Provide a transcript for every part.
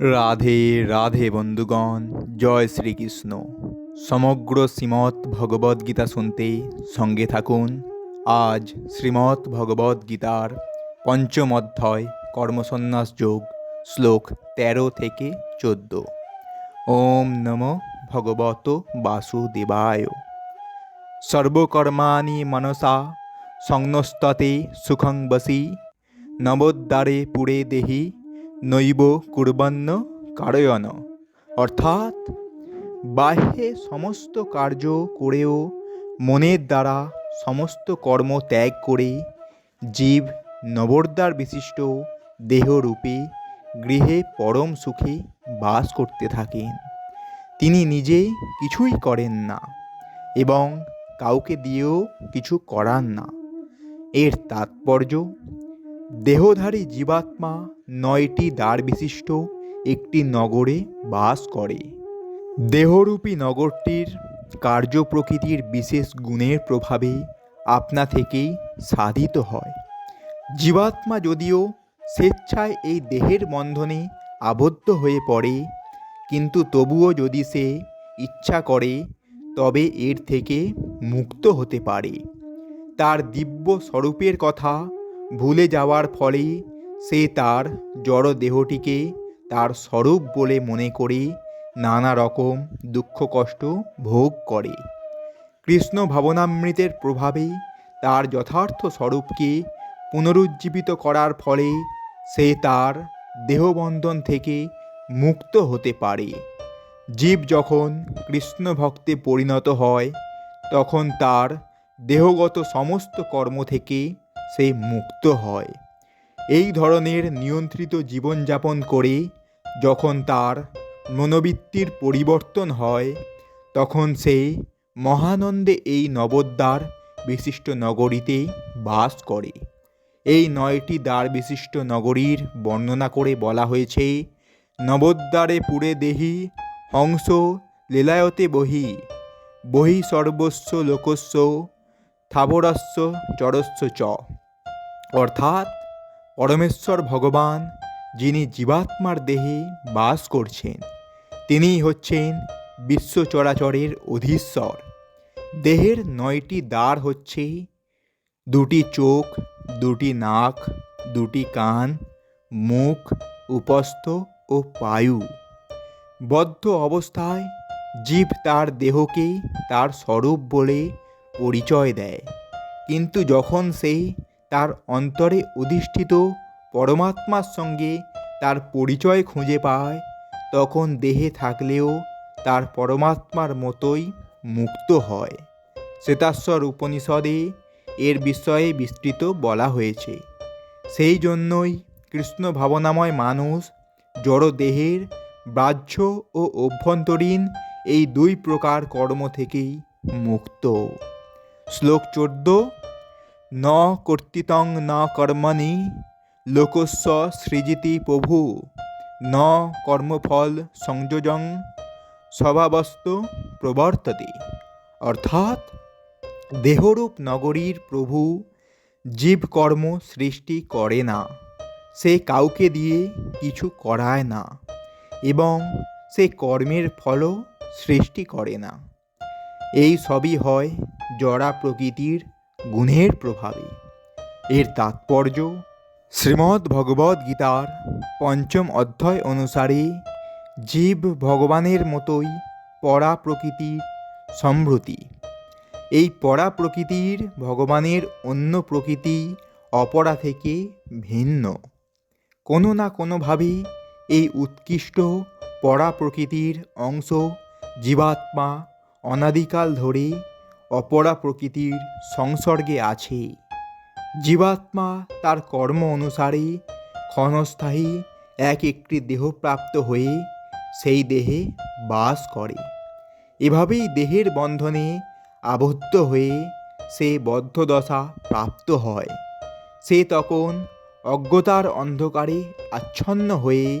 রাধে রাধে বন্ধুগণ, জয় শ্রীকৃষ্ণ। সমগ্র শ্রীমৎ ভগবদ্গীতা শুনতে সঙ্গে থাকুন। আজ শ্রীমৎ ভগবদ্গীতার পঞ্চম অধ্যায়, কর্মসন্ন্যাস যোগ, শ্লোক তেরো থেকে চোদ্দ। ওম নম ভগবত বাসুদেবায়। সর্বকর্মাণি মনসা, সংনস্ততে সুখং বসি নবোদ্দারে পুরে দেহি নৈব কুর্বন্ন কারয়ন। অর্থাৎ, বাহ্যে সমস্ত কার্য করেও মনের দ্বারা সমস্ত কর্ম ত্যাগ করে জীব নবদ্বার বিশিষ্ট দেহরূপে গৃহে পরম সুখে বাস করতে থাকেন। তিনি নিজে কিছুই করেন না এবং কাউকে দিয়েও কিছু করান না। এর তাৎপর্য দেহধারী জীবাত্মা নয়টি দ্বার বিশিষ্ট একটি নগরে বাস করে। দেহরূপী নগরটির কার্য প্রকৃতির বিশেষ গুণের প্রভাবে আপনা থেকেই সাধিত হয়। জীবাত্মা যদিও স্বেচ্ছায় এই দেহের বন্ধনে আবদ্ধ হয়ে পড়ে, কিন্তু তবুও যদি সে ইচ্ছা করে, তবে এর থেকে মুক্ত হতে পারে। তার দিব্য স্বরূপের কথা ভুলে যাওয়ার ফলে সে তার জড় দেহটিকে তার স্বরূপ বলে মনে করে নানা রকম দুঃখ কষ্ট ভোগ করে। কৃষ্ণ ভাবনামৃতের প্রভাবে তার যথার্থ স্বরূপকে পুনরুজ্জীবিত করার ফলে সে তার দেহবন্ধন থেকে মুক্ত হতে পারে। জীব যখন কৃষ্ণ ভক্তে পরিণত হয়, তখন তার দেহগত সমস্ত কর্ম থেকে সে মুক্ত হয়। এই ধরনের নিয়ন্ত্রিত জীবনযাপন করে যখন তার মনোবৃত্তির পরিবর্তন হয়, তখন সে মহানন্দে এই নবোদ্বার বিশিষ্ট নগরীতে বাস করে। এই নয়টি দ্বার বিশিষ্ট নগরীর বর্ণনা করে বলা হয়েছে নবোদ্বারে পুরে দেহি হংস লীলায়তে বহি বহি সর্বস্ব লোকস্য থাবরস্য চরস্য চ। অর্থাৎ পরমেশ্বর ভগবান যিনি জীবাত্মার দেহে বাস করছেন, তিনিই হচ্ছেন বিশ্ব চরাচরের অধীশ্বর। দেহের নয়টি দ্বার হচ্ছে, দুটি চোখ, দুটি নাক, দুটি কান, মুখ, উপস্থ ও পায়ু। বদ্ধ অবস্থায় জীব তার দেহকে তার স্বরূপ বলে পরিচয় দেয়। কিন্তু যখন সে তার অন্তরে অধিষ্ঠিত পরমাত্মার সঙ্গে তার পরিচয় খুঁজে পায়, তখন দেহে থাকলেও তার পরমাত্মার মতোই মুক্ত হয়। শ্বেতাশ্বর উপনিষদে এর বিষয়ে বিস্তৃত বলা হয়েছে। সেই জন্যই কৃষ্ণ ভাবনাময় মানুষ জড় দেহের বাহ্য ও অভ্যন্তরীণ এই দুই প্রকার কর্ম থেকেই মুক্ত। শ্লোক চোদ্দ, ন কর্তৃতং ন কর্মণি লোকস্ব সৃজিতি প্রভু, ন কর্মফল সংযোজন স্বভাবস্ত প্রবর্ততে। অর্থাৎ দেহরূপ নগরীর প্রভু জীবকর্ম সৃষ্টি করে না, সে কাউকে দিয়ে কিছু করায় না এবং সে কর্মের ফলও সৃষ্টি করে না। এই সবই হয় জড়া প্রকৃতির গুণের প্রভাবে। এর তাৎপর্য শ্রীমদ্ ভগবদ্ গীতার পঞ্চম অধ্যায় অনুসারে জীব ভগবানের মতোই পরা প্রকৃতির সম্ভ্রতি এই পরা প্রকৃতির ভগবানের অন্য প্রকৃতি অপরা থেকে ভিন্ন। কোনো না কোনোভাবে এই উৎকৃষ্ট পরা প্রকৃতির অংশ জীবাত্মা অনাদিকাল ধরে অপরা প্রকৃতির সংসর্গে আছে। জীবাত্মা তার কর্ম অনুসারে ক্ষণস্থায়ী এক একটি দেহপ্রাপ্ত হয়ে সেই দেহে বাস করে। এভাবেই দেহের বন্ধনে আবদ্ধ হয়ে সে বদ্ধদশা প্রাপ্ত হয়। সে তখন অজ্ঞতার অন্ধকারে আচ্ছন্ন হয়ে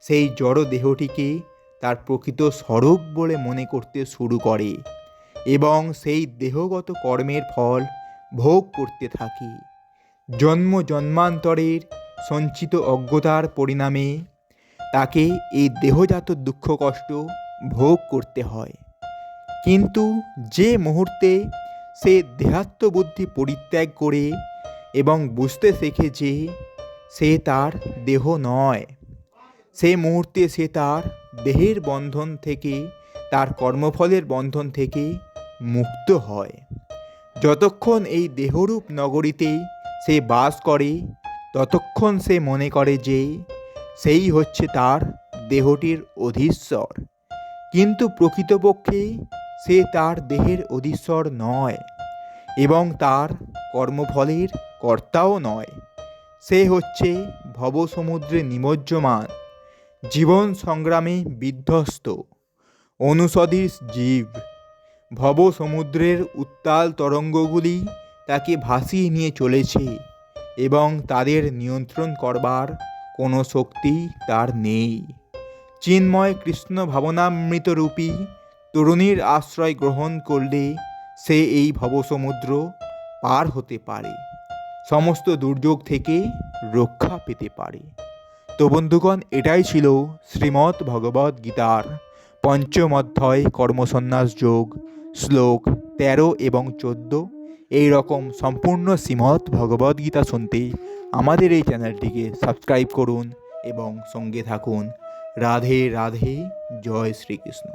সেই জড় দেহটিকে তার প্রকৃত স্বরূপ বলে মনে করতে শুরু করে। এবং সেই দেহগত কর্মের ফল ভোগ করতে থাকে। জন্ম জন্মান্তরের সঞ্চিত অজ্ঞতার পরিণামে তাকে এই দেহজাত দুঃখ কষ্ট ভোগ করতে হয়। কিন্তু যে মুহূর্তে সে দেহাত্মবুদ্ধি পরিত্যাগ করে এবং বুঝতে শেখে যে সে তার দেহ নয়, সে মুহূর্তে সে তার দেহের বন্ধন থেকে, তার কর্মফলের বন্ধন থেকে মুক্ত হয়। যতক্ষণ এই দেহরূপ নগরীতে সে বাস করে, ততক্ষণ সে মনে করে যে সেই হচ্ছে তার দেহটির অধীশ্বর। কিন্তু প্রকৃতপক্ষে সে তার দেহের অধীশ্বর নয় এবং তার কর্মফলের কর্তাও নয়। সে হচ্ছে ভবসমুদ্রে নিমজ্জমান, জীবন সংগ্রামে বিধ্বস্ত অনুসদীর জীব। ভবসমুদ্রের উত্তাল তরঙ্গগুলি তাকে ভাসিয়ে নিয়ে চলেছে এবং তাদের নিয়ন্ত্রণ করবার কোনো শক্তি তার নেই। চিন্ময় কৃষ্ণ ভাবনামৃতরূপী তরুণীর আশ্রয় গ্রহণ করলে সে এই ভবসমুদ্র পার হতে পারে, সমস্ত দুর্যোগ থেকে রক্ষা পেতে পারে। তো বন্ধুগণ, এটাই ছিল শ্রীমদ্ ভগবদ্ গীতার পঞ্চম অধ্যায় কর্মসন্ন্যাস যোগ। শ্লোক তেরো এবং চোদ্দ। এই রকম সম্পূর্ণ শ্রীমৎ ভগবদ্গীতা শুনতে আমাদের এই চ্যানেলটিকে সাবস্ক্রাইব করুন এবং সঙ্গে থাকুন। রাধে রাধে, জয় শ্রীকৃষ্ণ।